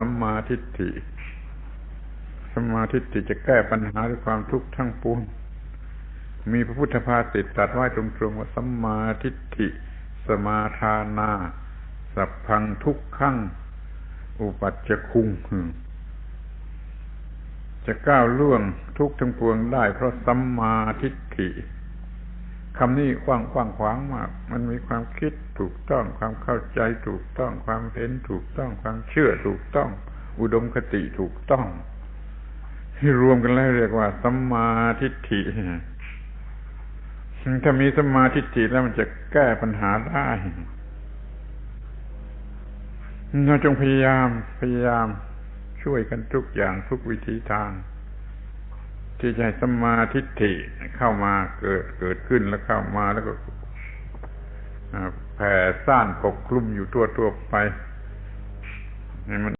สัมมาทิฏฐิสัมมาทิฏฐิจะแก้ปัญหาด้วยความทุกข์ทั้งปวงมีพระพุทธภาษิตตรัสไว้ตรงๆว่าสัมมาทิฏฐิ สมาทานา สัพพังทุกขังอุปัจจคุงจะก้าวล่วงทุกข์ทั้งปวงได้เพราะสัมมาทิฏฐิ คำนี้กว้างกว้างขวางมาก มันมีความคิดถูกต้อง ความเข้าใจถูกต้อง ความเห็นถูกต้อง ความเชื่อถูกต้อง อุดมคติถูกต้อง ที่รวมกันแล้วเรียกว่าสัมมาทิฏฐิถ้ามีสัมมาทิฏฐิแล้วมันจะแก้ปัญหาได้เราจงพยายามพยายามช่วยกันทุกอย่างทุกวิธีทาง ที่จะให้สัมมาทิฏฐิ เข้ามาเกิดเกิดขึ้นแล้วเข้ามาแล้วก็แผ่ซ่านปกคลุมอยู่ทั่วทั่วไปให้มัน